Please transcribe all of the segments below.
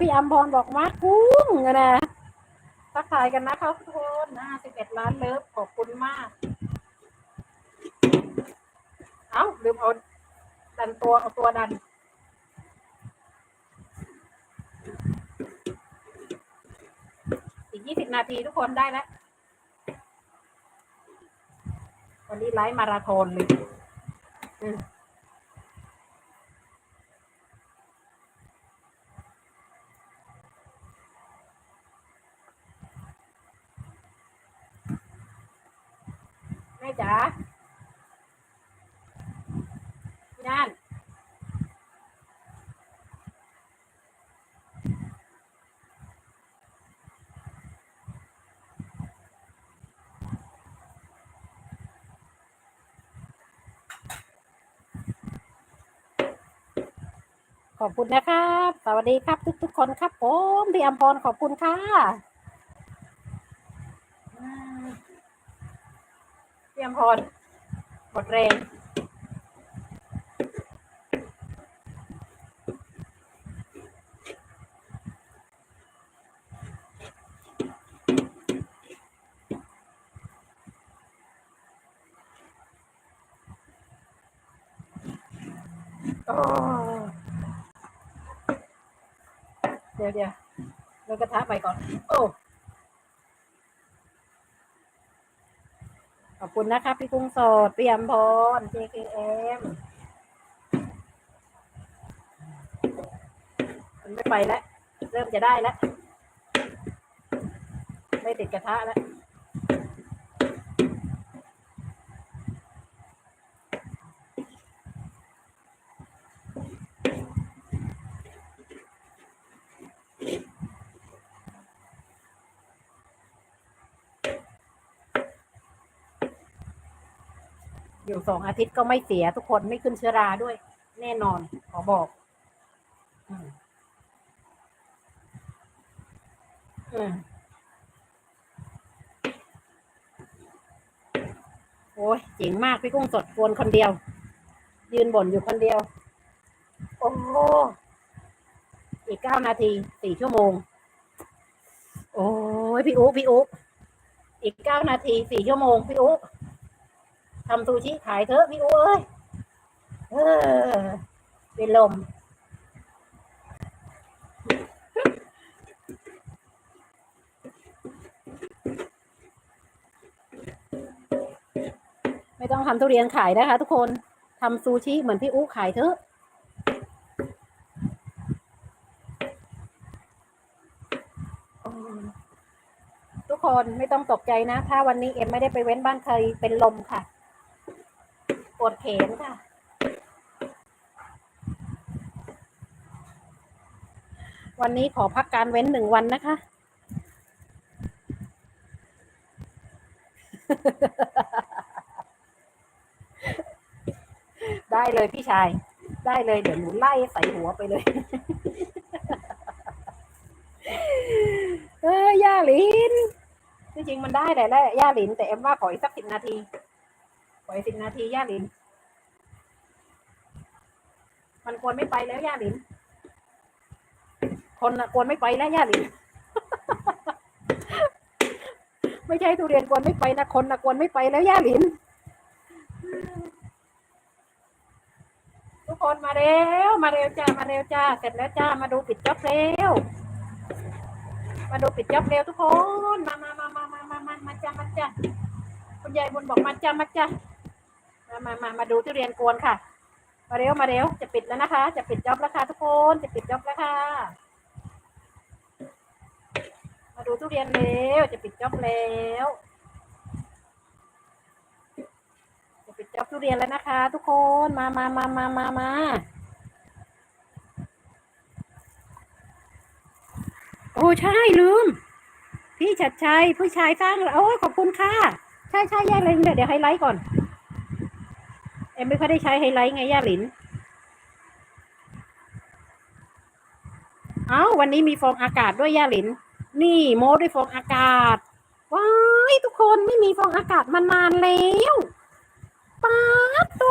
พี่อัมพรบอกมากุ้งนะทักทายกันนะคะทุกคนห้าสิบเอ็ดล้านเลิฟขอบคุณมาก เอาลืมเอาดันตัวเอาตัวดัน อีกยี่สิบนาทีทุกคนได้แล้ววันนี้ไลฟ์มาราธอนเลย มแม่จ๋าพี่นั่นขอบคุณนะครับ สวัสดีครับทุกๆคนครับผมพี่อัมพรขอบคุณค่ะอืมพี่อั มพรหมดแรงโอ้เดี๋ยวเดี๋ยวเรากระทะไปก่อน โอ้ อบคุณนะคะพี่กุ้งสดพี่อัมพร JKM มันไม่ไปแล้ว เริ่มจะได้แล้ว ไม่ติดกระทะแล้ว อยู่สองอาทิตย์ก็ไม่เสียทุกคนไม่ขึ้นเชื้อราด้วย แน่นอนขอบอก อืมอืมโอ้ยเจ๋งมากพี่กุ้งสดกวนคนเดียว ยืนบ่นอยู่คนเดียว โอ้โหอีกเก้านาทีสี่ชั่วโมง โอ้ยพี่อุ๊พี่อุ๊อีกเก้านาทีสี่ชั่วโมงพี่อุ๊ ทำซูชิขายเถอะพี่อุ้ยเออเป็นลม ไม่ต้องทำทุเรียนขายนะคะ ทุกคนทำซูชิเหมือนพี่อู้ขายเถอะทุกคนไม่ต้องตกใจนะ ถ้าวันนี้เอ็มไม่ได้ไปเว้นบ้านใครเป็นลมค่ะ ปวดแขนค่ะ วันนี้ขอพักการเว้นหนึ่งวันนะคะ ได้เลยพี่ชาย ได้เลยเดี๋ยวหนูไล่ใส่หัวไปเลย เออย่าหลินที่จริงมันได้แต่แหละย่าหลินแต่เอ็มว่าขออีกสักสิบนาที ปล่อยสิบนาทีย่าหลิน มันควรไม่ไปแล้วย่าหลิน คนนะควรไม่ไปแล้วย่าหลิน ไม่ใช่ทุเรียนควรไม่ไปนะคนนะควรไม่ไปแล้วย่าหลิน ทุกคนมาเร็ว มาเร็วจ้า มาเร็วจ้า เสร็จแล้วจ้า มาดูปิดจ็อบเร็ว มาดูปิดจ็อบเร็วทุกคน มามามามามามามาจ้ามาจ้าคุณยายบุญบอกมาจ้ามาจ้า มามามามาดูทุเรียนกวนค่ะ มาเร็วมาเร็วจะปิดแล้วนะคะ จะปิดจ็อบแล้วค่ะทุกคนจะปิดจ็อบแล้วค่ะมาดูทุเรียนเร็วจะปิดจ็อบแล้วจะปิดจ็อบทุเรียนแล้วนะคะ ทุกคนมามามามามามาโอ้ใช่ลืม พี่ชัดชัยผู้ชายสร้างโอ้ยขอบคุณค่ะ ใช่ใช่ย่าลินเดี๋ยวเดี๋ยวไฮไลท์ก่อน เอ็มไม่ค่อยได้ใช้ไฮไลท์ไงย่าหลิน เอ้าวันนี้มีฟองอากาศด้วยย่าหลิน นี่โม้ด้วยฟองอากาศ ว้ายทุกคนไม่มีฟองอากาศมานานแล้วป๊าดโต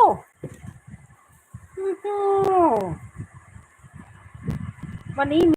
อื้อหือวันนี้